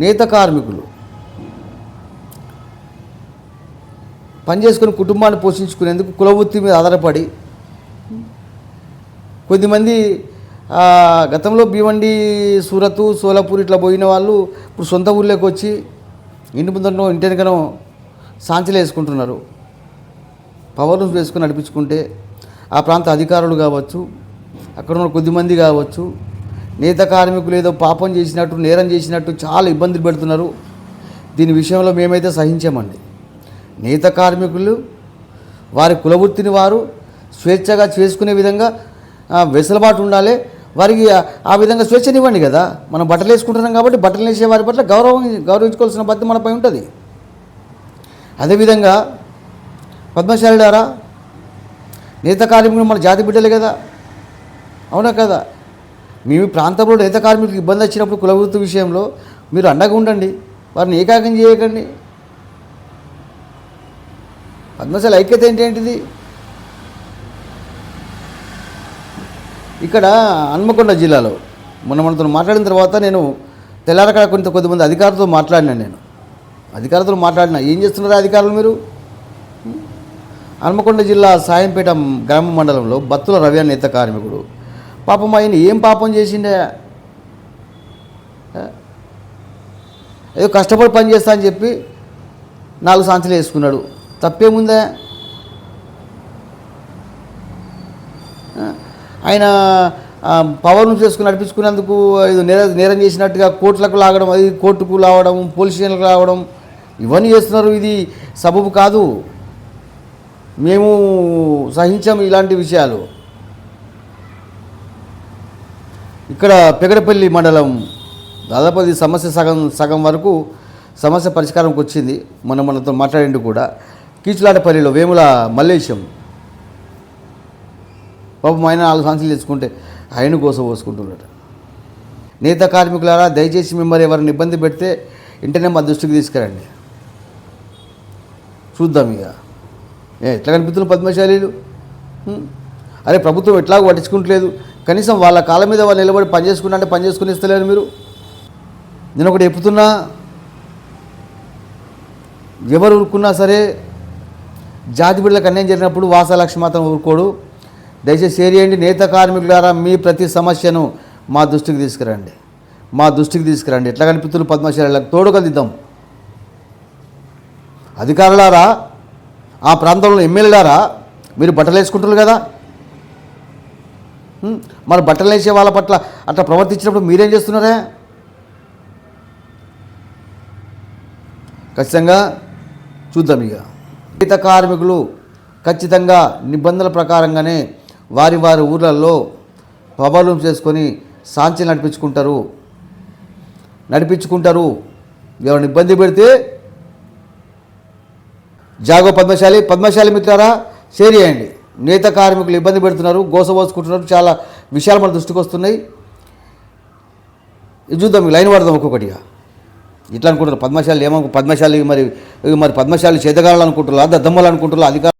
నేత కార్మికులు. పనిచేసుకుని కుటుంబాన్ని పోషించుకునేందుకు కులవృత్తి మీద ఆధారపడి కొద్దిమంది గతంలో భీవండి సూరత్ సోలాపూర్ ఇట్లా పోయిన వాళ్ళు ఇప్పుడు సొంత ఊళ్ళోకి వచ్చి ఇంటి ముందరనో ఇంటి సాంచలు వేసుకుంటున్నారు. పవర్ రూమ్స్ వేసుకుని నడిపించుకుంటే ఆ ప్రాంత అధికారులు కావచ్చు అక్కడ ఉన్న కొద్దిమంది కావచ్చు నేత కార్మికులు ఏదో పాపం చేసినట్టు నేరం చేసినట్టు చాలా ఇబ్బందులు పెడుతున్నారు. దీని విషయంలో మేమైతే సహించామండి. నేత కార్మికులు వారి కులవృత్తిని వారు స్వేచ్ఛగా చేసుకునే విధంగా వెసులుబాటు ఉండాలి. వారికి ఆ- ఆ విధంగా స్వేచ్ఛనివ్వండి కదా. మనం బట్టలు వేసుకుంటున్నాం కాబట్టి బట్టలు వేసే వారి పట్ల గౌరవం గౌరవించుకోవాల్సిన బాధ్యత మనపై ఉంటుంది. అదేవిధంగా పద్మశాలిడారా నేత కార్మికులు మన జాతి బిడ్డలే కదా. అవునా కదా? మీ ప్రాంతంలో నేత కార్మికులకు ఇబ్బంది వచ్చినప్పుడు కులవృత్తి విషయంలో మీరు అండగా ఉండండి. వారిని ఏకాగ్రం చేయకండి. పద్మశాల ఐక్యత ఏంటి ఏంటిది ఇక్కడ హన్మకొండ జిల్లాలో మొన్న మనతో మాట్లాడిన తర్వాత నేను తెల్లారకడ కొంత కొద్దిమంది అధికారులతో మాట్లాడినా నేను. అధికారులతో మాట్లాడినా. ఏం చేస్తున్నారా అధికారులు మీరు? హన్మకొండ జిల్లా సాయంపేట గ్రామ మండలంలో బత్తుల రవి అనే నేత కార్మికుడు పాపం ఆయన ఏం పాపం చేసిండే? ఏదో కష్టపడి పని చేస్తా అని చెప్పి నాలుగు సాంచులు వేసుకున్నాడు. తప్పేముందే? ఆయన పవర్ నుంచి చేసుకుని నడిపించుకునేందుకు ఇది నేర నేరం చేసినట్టుగా కోర్టులకు లాగడం అది కోర్టుకు లావడం పోలీస్ స్టేషన్లకు రావడం ఇవన్నీ చేస్తున్నారు. ఇది సబబు కాదు. మేము సహించాం ఇలాంటి విషయాలు. ఇక్కడ పెగడపల్లి మండలం దాదాపు అది సమస్య సగం సగం వరకు సమస్య పరిష్కారంకి వచ్చింది. మనం మనతో మాట్లాడిండు కూడా. కీచులాటపల్లిలో వేముల మల్లేశం. పాపం ఆయన నాలుగు సంవత్సరాలు తెచ్చుకుంటే ఆయన కోసం పోసుకుంటున్నాడు నేత కార్మికులారా దయచేసి మిమ్మల్ని ఎవరిని ఇబ్బంది పెడితే వెంటనే మా దృష్టికి తీసుకురండి. చూద్దాం ఇక. ఏ ఎట్లా కనిపిస్తున్న పద్మశాలీలు? అరే ప్రభుత్వం ఎట్లాగో పట్టించుకుంటలేదు. కనీసం వాళ్ళ కాళ్ళ మీద వాళ్ళు నిలబడి పని చేసుకున్నా అంటే పని చేసుకుని ఇస్తలేరు మీరు. నేను ఒకటి చెప్తున్నా ఎవరు ఊరుకున్నా సరే జాతి బిడ్డలకు అన్యాయం జరిగినప్పుడు వాసాలక్ష్మి మాత్రం ఊరుకోడు. దయచేసి చేరియండి చేయండి. నేత కార్మికులారా మీ ప్రతి సమస్యను మా దృష్టికి తీసుకురండి. మా దృష్టికి తీసుకురండి. ఎట్లా కనిపిస్తున్న పద్మశాలకు తోడుగదిద్దాం అధికారులారా ఆ ప్రాంతంలో ఎమ్మెల్యేలారా మీరు బట్టలు వేసుకుంటారు కదా? మరి బట్టలు వేసే వాళ్ళ పట్ల అట్లా ప్రవర్తించినప్పుడు మీరేం చేస్తున్నారా? ఖచ్చితంగా చూద్దాం ఇక. గీత కార్మికులు ఖచ్చితంగా నిబంధనల ప్రకారంగానే వారి వారి ఊర్లలో పవర్ రూమ్స్ చేసుకొని సాంచి నడిపించుకుంటారు. నడిపించుకుంటారు. ఎవరిని ఇబ్బంది పెడితే జాగో పద్మశాలి పద్మశాలి మిత్రారా షేర్ చేయండి. నేత కార్మికులు ఇబ్బంది పెడుతున్నారు గోసపోసుకుంటున్నారు చాలా విషయాలు మన దృష్టికి వస్తున్నాయి. ఇది చూద్దాం లైన్ పడదాం ఒక్కొక్కటిగా. ఇట్లా అనుకుంటారు పద్మశాలి ఏమో పద్మశాలి మరి మరి పద్మశాలి చేతగాళ్ళు అనుకుంటున్నారు దద్దమ్మలు అనుకుంటున్నారు అధికారులు